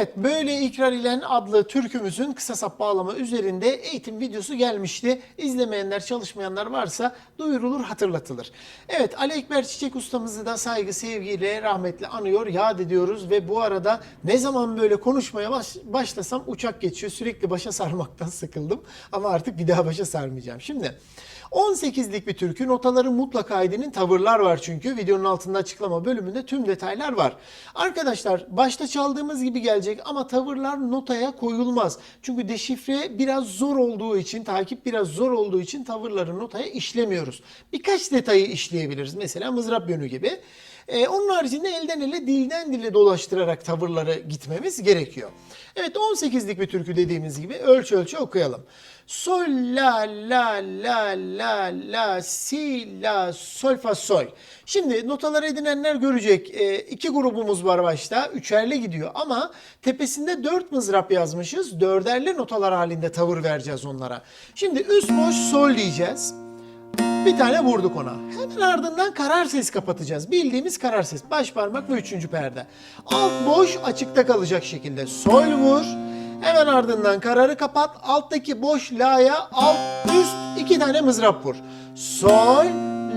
Evet, Böyle İkrar İlen adlı türkümüzün kısa sap bağlama üzerinde eğitim videosu gelmişti. İzlemeyenler, çalışmayanlar varsa duyurulur, hatırlatılır. Evet, Ali Ekber Çiçek ustamızı da saygı, sevgiyle, rahmetle anıyor, yad ediyoruz ve bu arada ne zaman böyle konuşmaya baş- başlasam uçak geçiyor. Sürekli başa sarmaktan sıkıldım ama artık bir daha başa sarmayacağım. Şimdi 18'lik bir türkü notaları mutlaka edinin tavırlar var çünkü videonun altında açıklama bölümünde tüm detaylar var. Arkadaşlar başta çaldığımız gibi gelecek ama tavırlar notaya koyulmaz. Çünkü deşifre biraz zor olduğu için takip biraz zor olduğu için tavırları notaya işlemiyoruz. Birkaç detayı işleyebiliriz mesela mızrap yönü gibi. Ee, onun haricinde elden ele dilden dile dolaştırarak tavırları gitmemiz gerekiyor. Evet 18'lik bir türkü dediğimiz gibi ölçü ölçü okuyalım. Sol la la la la la si la sol fa sol. Şimdi notaları edinenler görecek. Ee, iki grubumuz var başta. Üçerli gidiyor ama tepesinde dört mızrap yazmışız. Dörderli notalar halinde tavır vereceğiz onlara. Şimdi üst boş sol diyeceğiz. Bir tane vurduk ona. Hemen ardından karar ses kapatacağız. Bildiğimiz karar ses. Baş parmak ve üçüncü perde. Alt boş açıkta kalacak şekilde. Sol vur. Hemen ardından kararı kapat. Alttaki boş la'ya alt üst iki tane mızrap vur. Sol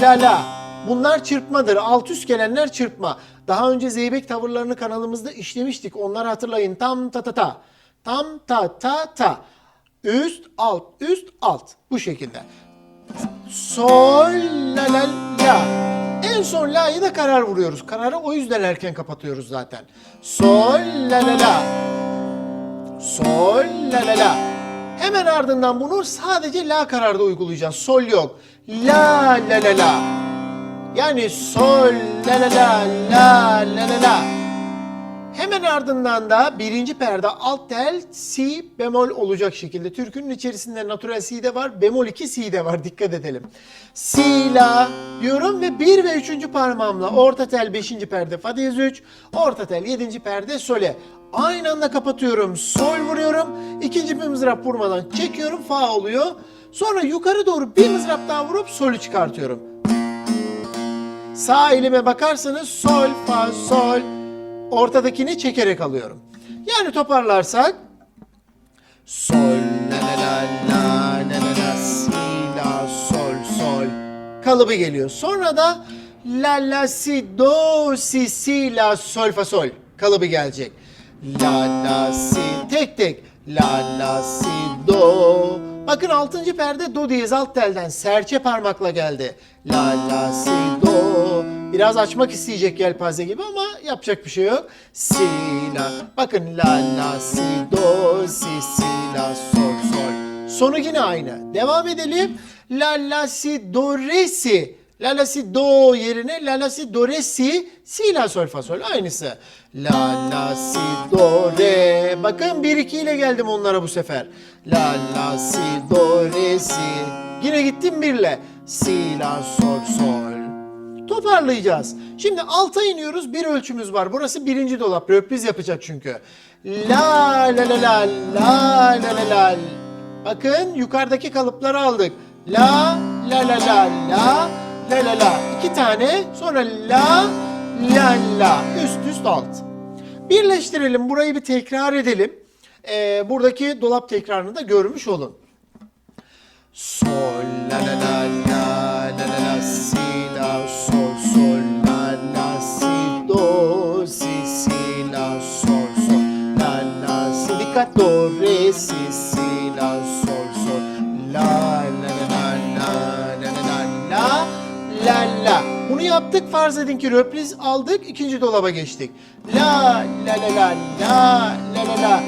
la la. Bunlar çırpmadır. Alt üst gelenler çırpma. Daha önce zeybek tavırlarını kanalımızda işlemiştik. Onları hatırlayın. Tam ta ta ta. Tam ta ta ta. Üst alt üst alt. Bu şekilde. Sol la la la. En son la'yı da karar vuruyoruz. Kararı o yüzden erken kapatıyoruz zaten. Sol la la la. Sol la la la. Hemen ardından bunu sadece la kararda uygulayacağız. Sol yok. La la la la. Yani sol la la la la la la la. Hemen ardından da birinci perde alt tel si bemol olacak şekilde. Türkünün içerisinde natural si de var, bemol 2 si de var. Dikkat edelim. Si la diyorum ve 1 ve 3. parmağımla orta tel 5. perde fa diyez 3, orta tel 7. perde sole. Aynı anda kapatıyorum. Sol vuruyorum. İkinci bir mızrap vurmadan çekiyorum. Fa oluyor. Sonra yukarı doğru bir mızrap daha vurup solü çıkartıyorum. Sağ elime bakarsanız sol, fa, sol. Ortadakini çekerek alıyorum. Yani toparlarsak sol la la la la la la la si la sol sol kalıbı geliyor. Sonra da la la si do si si la sol fa sol kalıbı gelecek. La la si tek tek la la si do Bakın 6. perde do diyez alt telden serçe parmakla geldi. La la si do Biraz açmak isteyecek yelpaze gibi ama yapacak bir şey yok. Si la. Bakın la la si do si si la sol sol. Sonu yine aynı. Devam edelim. La la si do re si. La la si do yerine la la si do re si si la sol fa sol aynısı. La la si do re. Bakın 1 2 ile geldim onlara bu sefer. La la si do re si. Yine gittim birle. Si la sol sol. Toparlayacağız. Şimdi alta iniyoruz. Bir ölçümüz var. Burası birinci dolap. Röpriz yapacak çünkü. La la la la la la la la. Bakın yukarıdaki kalıpları aldık. La la la la la la la la. İki tane. Sonra la la la. Üst üst alt. Birleştirelim. Burayı bir tekrar edelim. Ee, buradaki dolap tekrarını da görmüş olun. Sol la la la la la la la si do re si si la sol sol la la la la la la la la la bunu yaptık farz edin ki röpriz aldık ikinci dolaba geçtik la la la la la la la la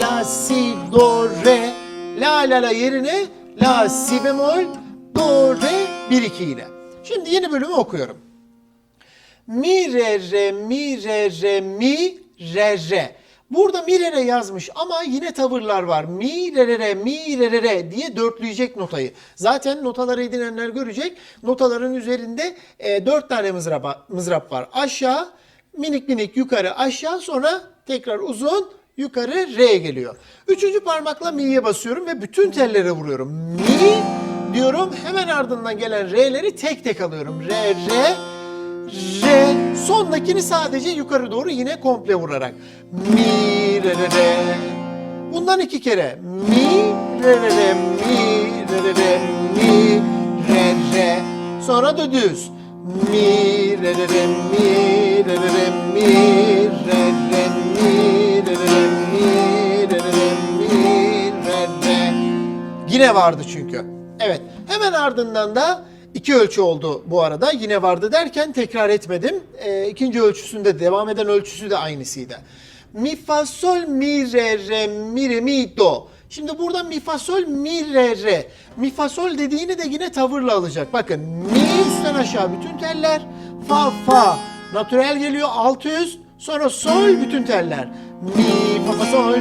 la si do re la la la yerine La si bemol do re 1 2 ile. Şimdi yeni bölümü okuyorum. Mi re re mi re re mi re re. Burada mi re re yazmış ama yine tavırlar var. Mi re re re mi re re re diye dörtleyecek notayı. Zaten notaları edinenler görecek. Notaların üzerinde e, dört tane mızrap, mızrap var. Aşağı minik minik yukarı aşağı sonra tekrar uzun yukarı re geliyor. Üçüncü parmakla mi'ye basıyorum ve bütün tellere vuruyorum. Mi diyorum hemen ardından gelen re'leri tek tek alıyorum. Re re re sondakini sadece yukarı doğru yine komple vurarak. Mi re re re. Bundan iki kere. Mi, re re re, mi, re re re, mi, re re. Sonra da düz. Mi, re re re, mi, re re re, mi, re re, mi, re re re, mi, re re re, mi, re re. Yine vardı çünkü. Evet. Hemen ardından da iki ölçü oldu bu arada. Yine vardı derken tekrar etmedim. Ee, ikinci ölçüsünde devam eden ölçüsü de aynısıydı. Mi fa sol mi re re mi re mi do. Şimdi burada mi fa sol mi re re. Mi fa sol dediğini de yine tavırla alacak. Bakın mi üstten aşağı bütün teller. Fa fa. Natürel geliyor 600. Sonra sol bütün teller. Mi fa fa sol.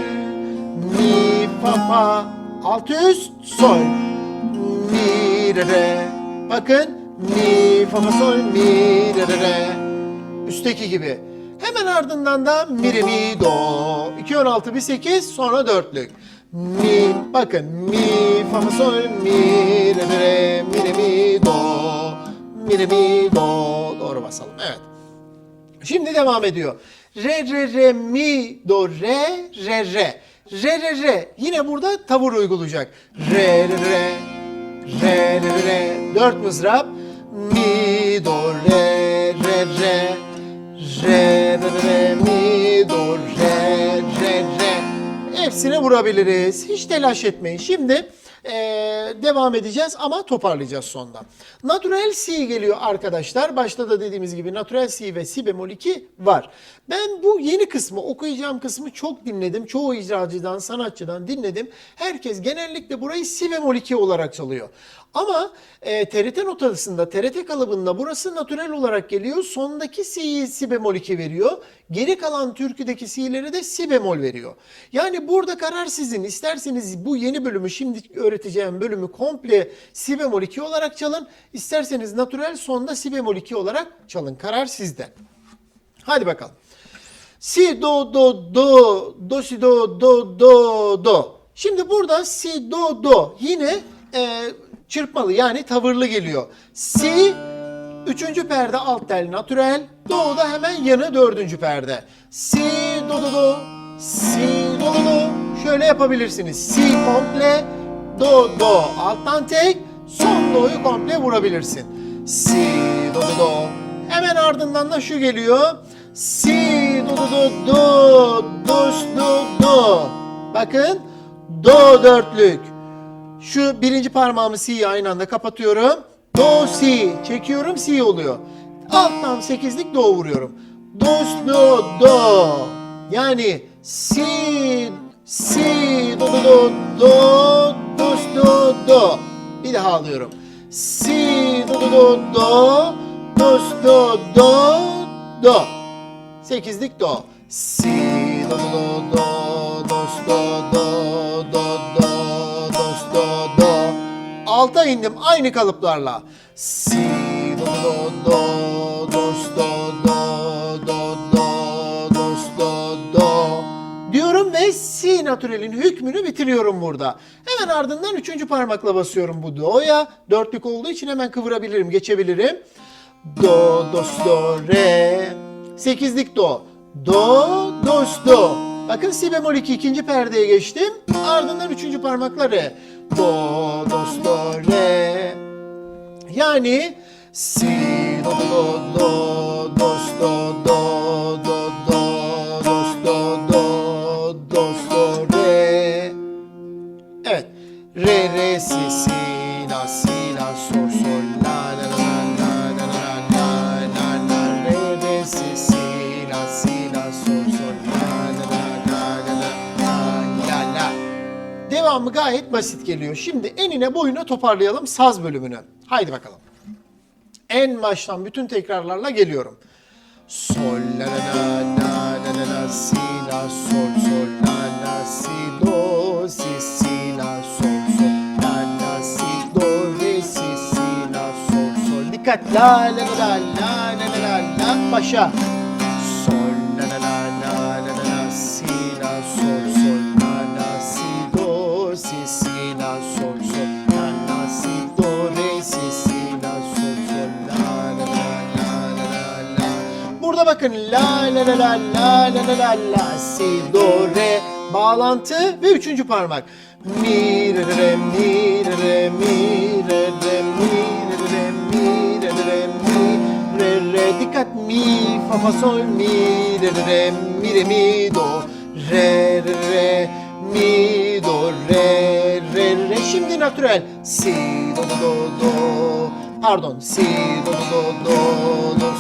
Mi fa fa. 600 sol. Mi re re. Bakın mi fa sol mi re re re. Üstteki gibi. Hemen ardından da mi re mi do. 2 16 bir 8 sonra dörtlük. Mi bakın mi fa sol mi re re re mi re mi do. Mi re mi do. Doğru basalım. Evet. Şimdi devam ediyor. Re re re mi do re re re. Re re re. Yine burada tavır uygulayacak. Re re re. Re re re. Dört mızrap. Mi do re re re. Re re re mi do re re re. Hepsine vurabiliriz. Hiç telaş etmeyin. Şimdi eee, devam edeceğiz ama toparlayacağız sonda. Natural C geliyor arkadaşlar. Başta da dediğimiz gibi natural C ve Si bemol 2 var. Ben bu yeni kısmı, okuyacağım kısmı çok dinledim. Çoğu icracıdan, sanatçıdan dinledim. Herkes genellikle burayı Si bemol 2 olarak çalıyor. Ama e, TRT notasında, TRT kalıbında burası natürel olarak geliyor. Sondaki Si'yi Si bemol 2 veriyor. Geri kalan türküdeki Si'leri de Si bemol veriyor. Yani burada karar sizin. İsterseniz bu yeni bölümü, şimdi öğreteceğim bölümü komple Si bemol 2 olarak çalın. İsterseniz natürel sonda Si bemol 2 olarak çalın. Karar sizde. Hadi bakalım. Si do do do do si do do do do. Şimdi burada si do do yine e, çırpmalı yani tavırlı geliyor. Si üçüncü perde alt tel natürel. Do da hemen yanı dördüncü perde. Si do do do si do do do. Şöyle yapabilirsiniz. Si komple do do alttan tek son do'yu komple vurabilirsin. Si do do do. Hemen ardından da şu geliyor. Si do do do do do do do. Bakın do dörtlük. Şu birinci parmağımı Si'yi aynı anda kapatıyorum. Do si çekiyorum si oluyor. Alttan sekizlik do vuruyorum. Do do do. Yani si si do do do do do. Bir daha alıyorum. Si do do do do do do do do. Sekizlik do. Si do do do do do do do do do do do do. Alta indim aynı kalıplarla. Si do do do do do do si natürelin hükmünü bitiriyorum burada. Hemen ardından üçüncü parmakla basıyorum bu do'ya. Dörtlük olduğu için hemen kıvırabilirim, geçebilirim. Do, dos, do, re. Sekizlik do. Do, dos, do. Bakın si bemol 2 ikinci perdeye geçtim. Ardından üçüncü parmakla re. Do, dos, do, re. Yani si, do, do, do, dos, do, do, do. Devamı gayet basit geliyor. Şimdi enine boyuna toparlayalım saz bölümünü. Haydi bakalım. En baştan bütün tekrarlarla geliyorum. Sol la la la la la la si la sol sol la la si do si si la sol sol la la si do re si si la sol sol dikkat la la la la la la la la başa Bakın. La la la la la la la la si do re bağlantı ve üçüncü parmak. Mi re re mi re re mi re re mi re re mi re re mi re re dikkat mi fa fa sol mi re re mi re mi do re re re mi do re re re şimdi natürel si do do do do pardon si do do do do do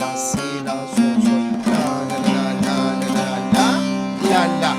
la si la sol sol la la la la la la la la.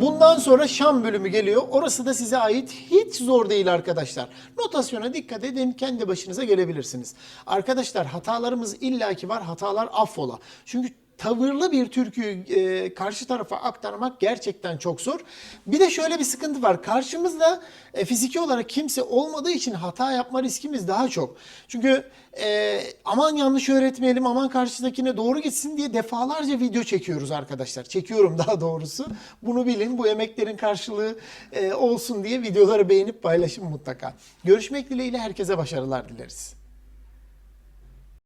Bundan sonra Şam bölümü geliyor. Orası da size ait hiç zor değil arkadaşlar. Notasyona dikkat edin kendi başınıza gelebilirsiniz. Arkadaşlar hatalarımız illaki var. Hatalar affola. Çünkü tavırlı bir türküyü e, karşı tarafa aktarmak gerçekten çok zor. Bir de şöyle bir sıkıntı var. Karşımızda e, fiziki olarak kimse olmadığı için hata yapma riskimiz daha çok. Çünkü e, aman yanlış öğretmeyelim, aman karşıdakine doğru gitsin diye defalarca video çekiyoruz arkadaşlar. Çekiyorum daha doğrusu. Bunu bilin. Bu emeklerin karşılığı e, olsun diye videoları beğenip paylaşın mutlaka. Görüşmek dileğiyle herkese başarılar dileriz.